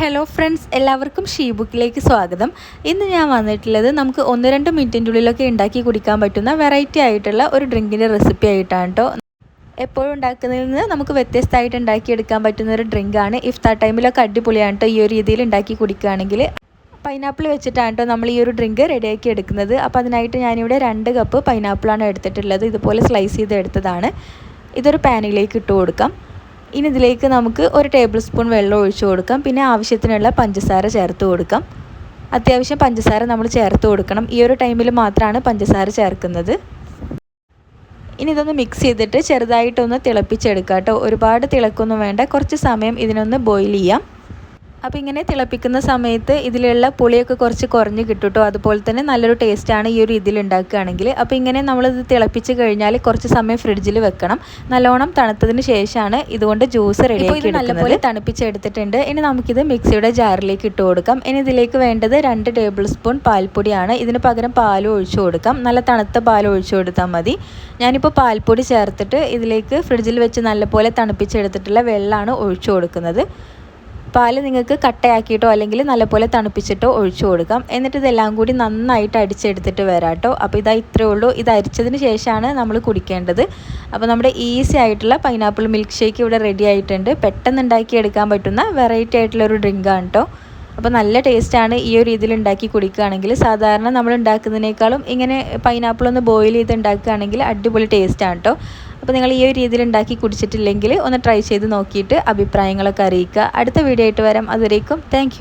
Hello friends എല്ലാവർക്കും she ബുക്കിലേക്ക് സ്വാഗതം. ഇന്ന് ഞാൻ വന്നിട്ടുള്ളത് നമുക്ക് ഒന്ന് രണ്ട് മിനിറ്റിന്റെ ഉള്ളിലൊക്കെ ഉണ്ടാക്കി കുടിക്കാൻ പറ്റുന്ന വെറൈറ്റി ആയിട്ടുള്ള ഒരു ഡ്രിങ്കിന്റെ റെസിപ്പി ആയിട്ടാണ് കേട്ടോ എപ്പോഴും ഉണ്ടാക്കുന്നതിൽ നിന്ന് നമുക്ക് വ്യത്യസ്തമായിട്ട് ഉണ്ടാക്കിയെടുക്കാൻ പറ്റുന്ന ഒരു ഡ്രിങ്കാണ്. ഇഫ്താർ ടൈമിലൊക്കെ അടിപൊളിയാണ് കേട്ടോ ഈ ഒരു രീതിയിൽ ഉണ്ടാക്കി കുടിക്കുകയാണെങ്കിൽ. പൈനാപ്പിൾ വെച്ചിട്ടാണ് കേട്ടോ നമ്മൾ ഈ ഒരു ഡ്രിങ്ക് റെഡിയാക്കി എടുക്കുന്നത്. അപ്പോൾ അതിനായിട്ട് ഞാനിവിടെ രണ്ട് കപ്പ് പൈനാപ്പിളാണ് എടുത്തിട്ടുള്ളത്. ഇതുപോലെ സ്ലൈസ് ചെയ്ത് എടുത്തതാണ് ഇതൊരു പാനിലേക്ക് ഇട്ട് കൊടുക്കാം. ഇനി ഇതിലേക്ക് നമുക്ക് ഒരു ടേബിൾ സ്പൂൺ വെള്ളം ഒഴിച്ചു കൊടുക്കാം. പിന്നെ ആവശ്യത്തിനുള്ള പഞ്ചസാര ചേർത്ത് കൊടുക്കാം. അത്യാവശ്യം പഞ്ചസാര നമ്മൾ ചേർത്ത് കൊടുക്കണം. ഈ ഒരു ടൈമിൽ മാത്രമാണ് പഞ്ചസാര ചേർക്കുന്നത്. ഇനി ഇതൊന്ന് മിക്സ് ചെയ്തിട്ട് ചെറുതായിട്ടൊന്ന് തിളപ്പിച്ചെടുക്കാം കേട്ടോ. ഒരുപാട് തിളക്കൊന്നും വേണ്ട. കുറച്ച് സമയം ഇതിനൊന്ന് ബോയിൽ ചെയ്യാം. അപ്പോൾ ഇങ്ങനെ തിളപ്പിക്കുന്ന സമയത്ത് ഇതിലുള്ള പുളിയൊക്കെ കുറച്ച് കുറഞ്ഞ് കിട്ടും കേട്ടോ അതുപോലെ തന്നെ നല്ലൊരു ടേസ്റ്റാണ് ഈ ഒരു ഇതിൽ ഉണ്ടാക്കുകയാണെങ്കിൽ. അപ്പോൾ ഇങ്ങനെ നമ്മളിത് തിളപ്പിച്ച് കഴിഞ്ഞാൽ കുറച്ച് സമയം ഫ്രിഡ്ജിൽ വെക്കണം. നല്ലോണം തണുത്തതിന് ശേഷമാണ് ഇതുകൊണ്ട് ജ്യൂസ് റെഡിയാക്കി നല്ലപോലെ തണുപ്പിച്ചെടുത്തിട്ടുണ്ട്. ഇനി നമുക്കിത് മിക്സിയുടെ ജാറിലേക്ക് ഇട്ട് കൊടുക്കാം. ഇനി ഇതിലേക്ക് വേണ്ടത് രണ്ട് ടേബിൾ സ്പൂൺ പാൽപ്പൊടിയാണ്. ഇതിന് പകരം പാൽ ഒഴിച്ചു കൊടുക്കാം. നല്ല തണുത്ത പാൽ ഒഴിച്ചു കൊടുത്താൽ മതി. ഞാനിപ്പോൾ പാൽപ്പൊടി ചേർത്തിട്ട് ഇതിലേക്ക് ഫ്രിഡ്ജിൽ വെച്ച് നല്ലപോലെ തണുപ്പിച്ചെടുത്തിട്ടുള്ള വെള്ളമാണ് ഒഴിച്ചു കൊടുക്കുന്നത്. പാൽ നിങ്ങൾക്ക് കട്ടയാക്കിയിട്ടോ അല്ലെങ്കിൽ നല്ലപോലെ തണുപ്പിച്ചിട്ടോ ഒഴിച്ചു കൊടുക്കാം. എന്നിട്ട് ഇതെല്ലാം കൂടി നന്നായിട്ട് അടിച്ചെടുത്തിട്ട് വരാം കേട്ടോ അപ്പോൾ ഇതാ ഇത്രയേ ഉള്ളൂ. ഇത് അരിച്ചതിന് ശേഷമാണ് നമ്മൾ കുടിക്കേണ്ടത്. അപ്പോൾ നമ്മുടെ ഈസി ആയിട്ടുള്ള പൈനാപ്പിൾ മിൽക്ക് ഷേക്ക് ഇവിടെ റെഡി ആയിട്ടുണ്ട്. പെട്ടെന്ന് ഉണ്ടാക്കിയെടുക്കാൻ പറ്റുന്ന വെറൈറ്റി ആയിട്ടുള്ള ഒരു ഡ്രിങ്കാണ് കേട്ടോ. അപ്പോൾ നല്ല ടേസ്റ്റാണ് ഈ ഒരു രീതിയിൽ ഉണ്ടാക്കി കുടിക്കുകയാണെങ്കിൽ. സാധാരണ നമ്മൾ ഉണ്ടാക്കുന്നതിനേക്കാളും ഇങ്ങനെ പൈനാപ്പിൾ ഒന്ന് ബോയിൽ ചെയ്ത് ഉണ്ടാക്കുകയാണെങ്കിൽ അടിപൊളി ടേസ്റ്റാണ് കേട്ടോ അപ്പോൾ നിങ്ങൾ ഈ ഒരു രീതിയിൽ ഉണ്ടാക്കി കുടിച്ചിട്ടില്ലെങ്കിൽ ഒന്ന് ട്രൈ ചെയ്ത് നോക്കിയിട്ട് അഭിപ്രായങ്ങളൊക്കെ അറിയിക്കുക. അടുത്ത വീഡിയോ ആയിട്ട് വരാം. അതുവരേക്കും താങ്ക്